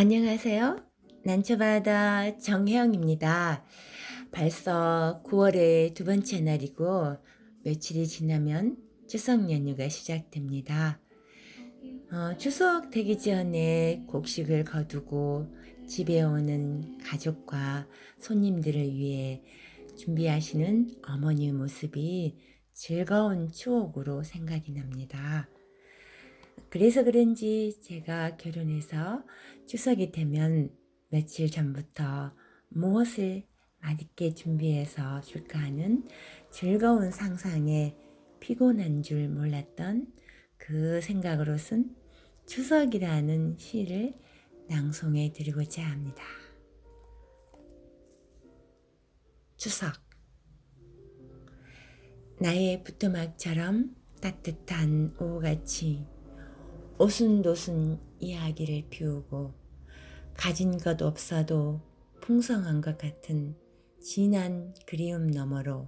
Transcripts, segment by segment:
안녕하세요. 난초바다 정혜영입니다. 벌써 9월의 두 번째 날이고 며칠이 지나면 추석 연휴가 시작됩니다. 어, 추석 되기 전에 곡식을 거두고 집에 오는 가족과 손님들을 위해 준비하시는 어머니의 모습이 즐거운 추억으로 생각이 납니다. 그래서 그런지 제가 결혼해서 추석이 되면 며칠 전부터 무엇을 맛있게 준비해서 줄까 하는 즐거운 상상에 피곤한 줄 몰랐던 그 생각으로 쓴 추석이라는 시를 낭송해 드리고자 합니다. 추석 나의 부뚜막처럼 따뜻한 오후같이 오순도순 이야기를 피우고 가진 것 없어도 풍성한 것 같은 진한 그리움 너머로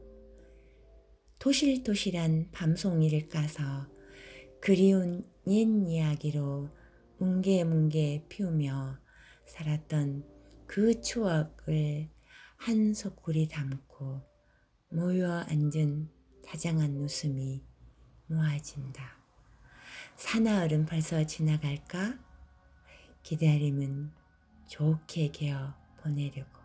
토실토실한 밤송이를 까서 그리운 옛 이야기로 뭉게뭉게 피우며 살았던 그 추억을 한 소쿠리 담고 모여 앉은 다정한 웃음이 모아진다. 사나흘은 벌써 지나갈까? 기다림은 좋게 개어 보내려고.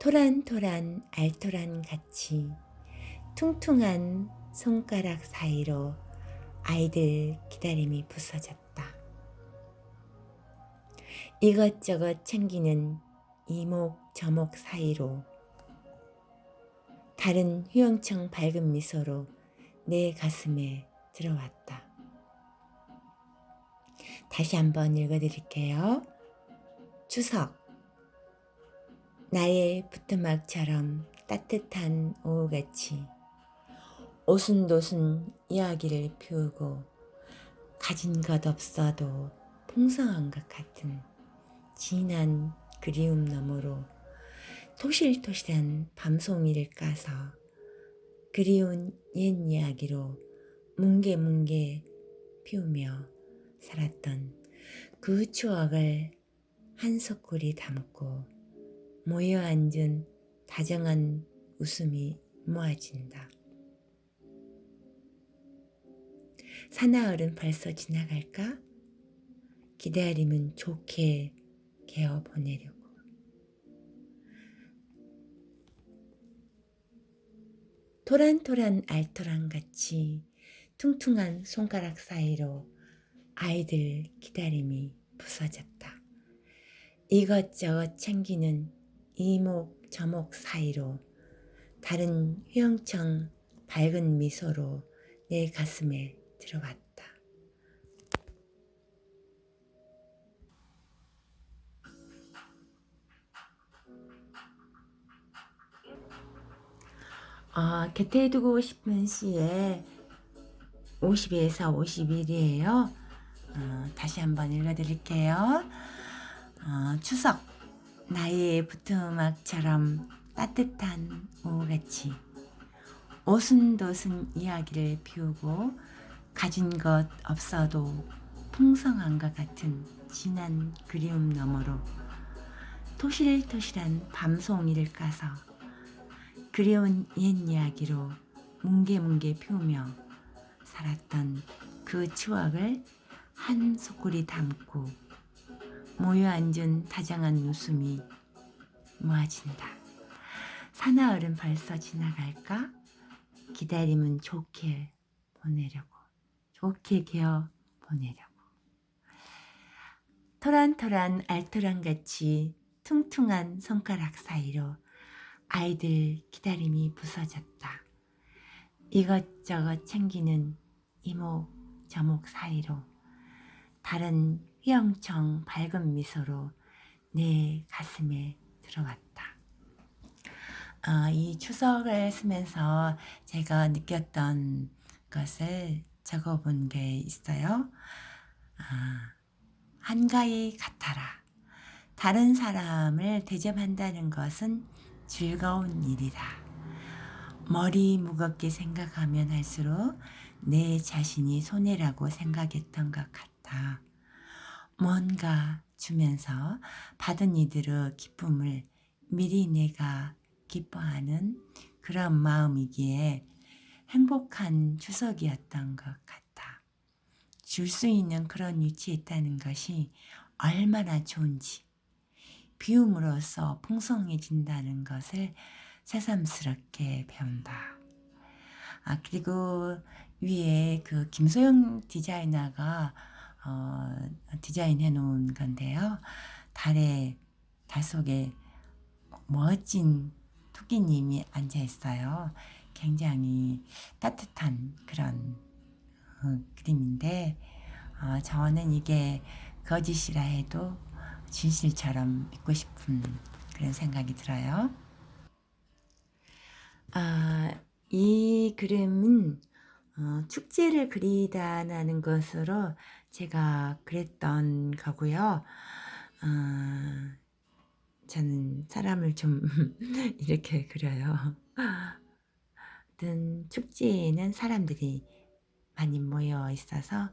토란토란 알토란 같이 퉁퉁한 손가락 사이로 아이들 기다림이 부서졌다. 이것저것 챙기는 이목 저목 사이로 다른 휘영청 밝은 미소로 내 가슴에 들어왔다. 다시 한번 읽어드릴게요. 추석. 나의 부뚜막처럼 따뜻한 오후같이 오순도순 이야기를 피우고 가진 것 없어도 풍성한 것 같은 진한 그리움 너머로 토실토실한 밤송이를 까서 그리운 옛 이야기로 뭉게뭉게 피우며 살았던 그 추억을 한 소쿠리 담고 모여 앉은 다정한 웃음이 모아진다. 사나흘은 벌써 지나갈까? 기다림은 좋게 개어 보내려고. 토란토란 알토란 같이 퉁퉁한 손가락 사이로 아이들 기다림이 부서졌다. 이것저것 챙기는 이목 저목 사이로 다른 휘영청 밝은 미소로 내 가슴에 들어왔다. 어, 곁에 두고 싶은 시에 50에서 51이에요. 어, 다시 한번 읽어드릴게요. 어, 추석 나의 부뚜막처럼 따뜻한 오후같이 오순도순 이야기를 피우고 가진 것 없어도 풍성한 것 같은 진한 그리움 너머로 토실토실한 밤송이를 까서 그리운 옛 이야기로 뭉게뭉게 피우며 살았던 그 추억을 한 소쿠리 담고 모여 앉은 다정한 웃음이 모아진다. 사나흘은 벌써 지나갈까? 기다림은 좋게 보내려고, 좋게 개어 보내려고. 토란토란 알토란 같이 퉁퉁한 손가락 사이로 아이들 기다림이 부서졌다. 이것저것 챙기는 이목 저목 사이로 다른 휘영청 밝은 미소로 내 가슴에 들어왔다. 어, 이 추석을 쓰면서 제가 느꼈던 것을 적어본 게 있어요. 아, 한가히 같아라. 다른 사람을 대접한다는 것은 즐거운 일이다. 머리 무겁게 생각하면 할수록 내 자신이 손해라고 생각했던 것 같아. 뭔가 주면서 받은 이들의 기쁨을 미리 내가 기뻐하는 그런 마음이기에 행복한 추석이었던 것 같아. 줄수 있는 그런 위치에 있다는 것이 얼마나 좋은지 비움으로써 풍성해진다는 것을 새삼스럽게 배운다. 아 그리고 위에 그 김소영 디자이너가 어, 디자인해 놓은 건데요. 달에 달 속에 멋진 토끼님이 앉아 있어요. 굉장히 따뜻한 그런 어, 그림인데 어, 저는 이게 거짓이라 해도 진실처럼 믿고 싶은 그런 생각이 들어요. 아, 이 그림은 어, 축제를 그리다라는 것으로 제가 그랬던 거고요. 어, 저는 사람을 좀 이렇게 그려요. 축제에는 사람들이 많이 모여 있어서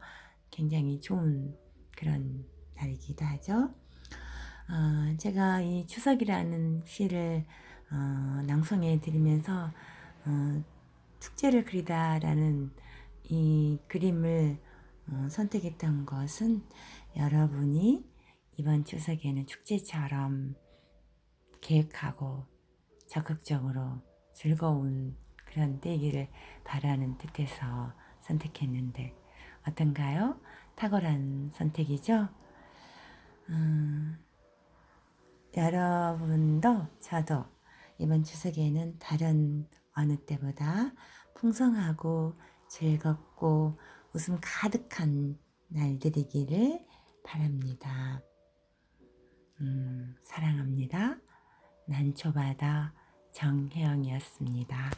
굉장히 좋은 그런 날이기도 하죠. 어, 제가 이 추석이라는 시를 어, 낭송해 드리면서 어, 축제를 그리다라는 이 그림을 어, 선택했던 것은 여러분이 이번 추석에는 축제처럼 계획하고 적극적으로 즐거운 그런 때기를 바라는 뜻에서 선택했는데 어떤가요? 탁월한 선택이죠? 음, 여러분도 저도 이번 추석에는 다른 어느 때보다 풍성하고 즐겁고 웃음 가득한 날들이기를 바랍니다. 음, 사랑합니다. 난초바다 정혜영이었습니다.